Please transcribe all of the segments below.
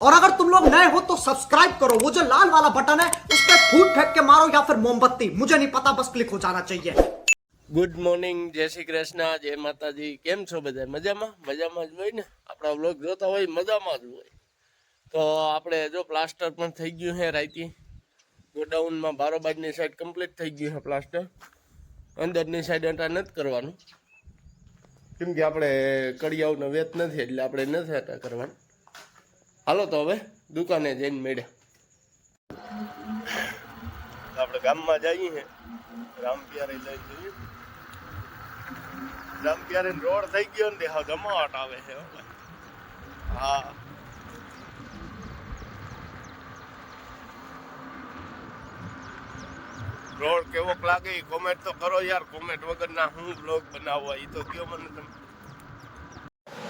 और अगर तुम लोग नए हो तो सब्सक्राइब करो वो जो लाल वाला बटन है उस पर फूट फेंक के मारो या फिर मोमबत्ती मुझे नहीं पता बस क्लिक हो जाना चाहिए ગુડ મોર્નિંગ જય શ્રી કૃષ્ણ જય માતાજી કેમ છો બધા મજામાં મજામાં જ હોય ને આપણા વ્લોગ જોતા હોય મજામાં જ હોય તો આપણે જો પ્લાસ્ટર પણ થઈ ગયું છે રાઈતી ગોડાઉનમાં બારોબારની સાઈડ કમ્પ્લીટ થઈ ગયું છે પ્લાસ્ટર અંદરની સાઈડ અટા નથી કરવાનું કેમ કે આપણે કડિયાઓનો વેત નથી એટલે આપણે નથી અટા કરવાનું હાલો તો હવે દુકાને જઈને મેળ્યા આપણે ગામમાં જઈએ રામ પ્યારે જઈ જોઈએ. રામ પ્યારે રોડ થઈ ગયો ને હા ગમાવટ આવે છે હા રોડ કેવો લાગે એ કોમેન્ટ તો કરો યાર કોમેન્ટ વગર ના હું બ્લોગ બનાવવા એ તો કયો મને તમે.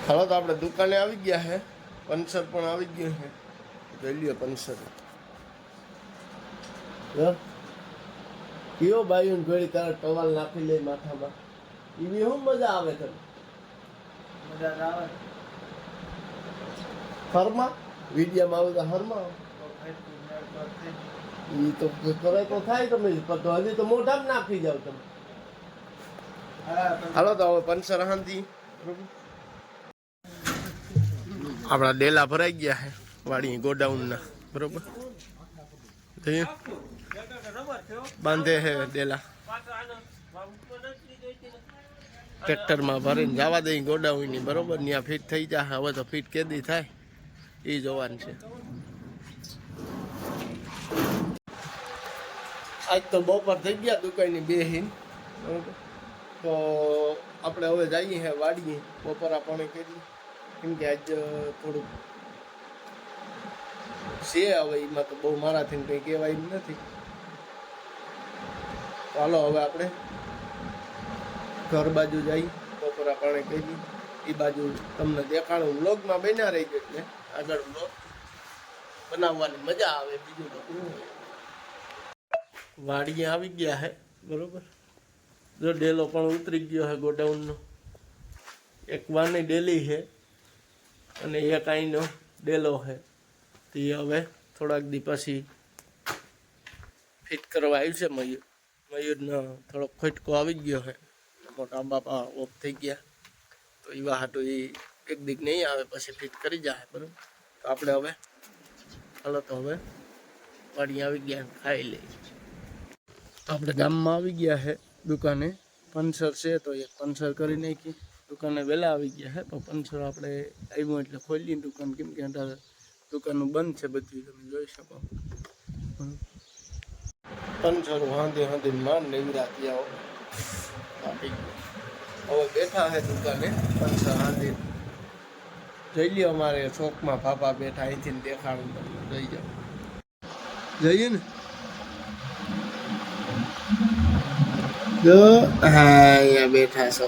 હાલો તો આપણે દુકાને આવી ગયા છે પંચર પણ આવી ગયું છે. જોઈ લ્યો પંચર. કયો ભાઈ ઘડી તારા ટવાલ નાખી લે માથામાં? એવી શું મજા આવે તને? મજા આવે. હરમાં? વિડીયામાં આવે તો હરમાં. એ તો કરે તો થાય તમે તો હજી તો મોઢામાં નાખી જાવ તમે. હાલો તો હવે પંચર હાંધી. આપણા ડેલા ભરાઈ ગયા છે, વાડી ગોડાઉનના, બરોબર? બાંધે છે ડેલા. ટ્રેક્ટરમાં ભરીને જવા દઈ ગોડાઉનની, બરોબર? ત્યાં ફિટ થઈ જાય હવે તો ફિટ કેદી થાય. એ જોવાનું છે. આજ તો બપોર થઈ ગયા દુકાનની બે હિન બરોબર? તો આપણે હવે જઈએ વાડીએ, બપોરા પાણી કરી કેમ કે આજ થોડુંક છે હવે, એમાં તો બહુ મારાથી કંઈ કહેવાય નથી. ચાલો હવે આપણે ઘર બાજુ જઈ, બપોરા પાણી કરી એ બાજુ તમને દેખાડું. વ્લોગમાં બન્યા રહી ગયો એટલે આગળ વ્લોગ બનાવવાની મજા આવે, બીજું તો વાડીએ આવી ગયા હે, બરોબર? જો ડેલો પણ ઉતરી ગયો હે ગોડાઉનનો. એક વાની ડેલી છે અને એ કાંઈનો ડેલો છે તે હવે થોડાક દી પછી ફિટ કરવા આવ્યું છે મયુર. મયુરનો થોડોક ખોટકો આવી ગયો છે મોટા બાપા ઓફ થઈ ગયા. તો એવા હાટું એ એક દીક નહીં આવે, પછી ફિટ કરી જાય, બરાબર? તો આપણે હવે ચાલો તો હવે પાણી આવી ગયા ખાઈ લઈએ. તો આપણે ગામમાં આવી ગયા છે દુકાને. પંચર છે તો એક પંચર કરી નાખી. દુકાને વહેલા આવી ગયા છે તો પંચર આપણે આવ્યું એટલે ખોલી દુકાન. કેમ કે અત્યારે દુકાનનું બંધ છે બધું, તમે જોઈ શકો. પંચર વાંધે વાંધે માન રાતી આવો. આપી ગયો. હવે બેઠા છે દુકાને, પંચર હાંધી જોઈ લ્યો અમારે ચોકમાં પાપા બેઠા, અહીંથી દેખાડું તમને. જાઓ. જઈએ ને? જો, હા બેઠા છો.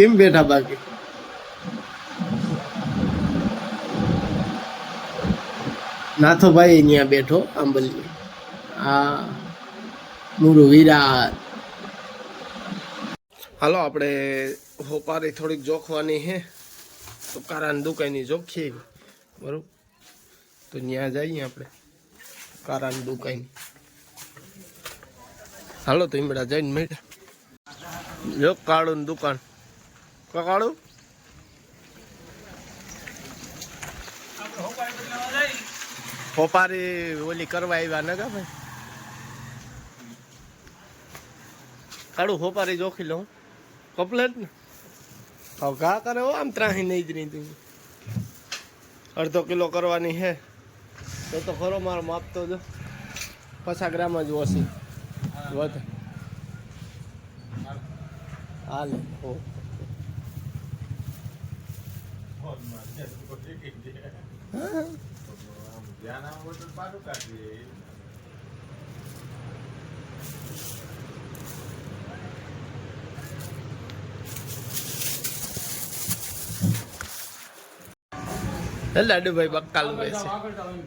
કેમ બેઠા બાકી? નાથો ભાઈ અહીંયા બેઠો, આંબલી. આ મુરુ વિરાટ. હાલો, આપણે હોપારી થોડીક જોખવાની હે. તો કારાની દુકાની જોખીએ બરોબર? તો ત્યાં જઈએ આપણે. કારાની દુકાન હાલો, તો ઈમડા જઈને મેળા જો કાળું દુકાન. કા કાળું હોપારી ઓલી કરવા આવ્યા ને ભાઈ? કાળું હોપારી જોખી લઉં. કપલેટ ને? હવે ઘા કરે હો આમ ત્રાહી નહીં જ નહીં તું. અડધો કિલો કરવાની હે. તો તો ખરો મારો માપ તો જો. પચાસ ગ્રામ જ ઓછી. વધે. હાલે હો એ લાડુભાઈ આગળ જાઓ એમ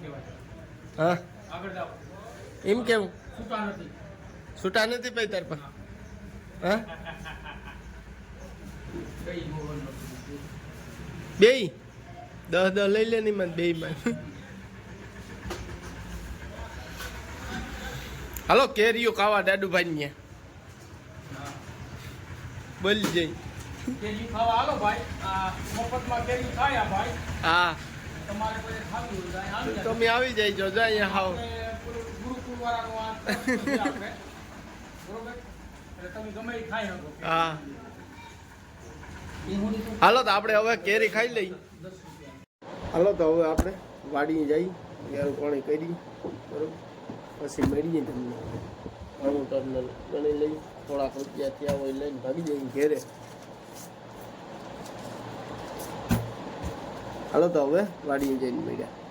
હા? એમ કેવું? છૂટા નથી. પૈતર પણ હા? નથી દસ દસ લઈ લે નહીં મને બે માં હાલો કેરીઓ ખાવા દાદુભાઈ ને બોલી જઈ કેરી ખાવા હાલો ભાઈ. મફતમાં કેરી ખાયા ભાઈ. હા. તમારે કોઈ ખાવી હોય. તમે આવી જાય જો જા અહીંયા હાવ ગુરુકુળ વાળાનું આ બરોબર? એટલે તમે ગમે ખાઈ શકો. હા. હાલો તો આપણે હવે કેરી ખાઈ લઈ. હાલો તો હવે આપણે વાડી જઈ, ગેરું પાણી કરી, બરોબર? પછી મળીએ તમને. ઘણું તમને ગણી લઈ, થોડાક રૂપિયા થયા હોય લઈને ભાગી જઈએ ઘેરે. હાલો તો હવે વાડીએ જઈને મળ્યા.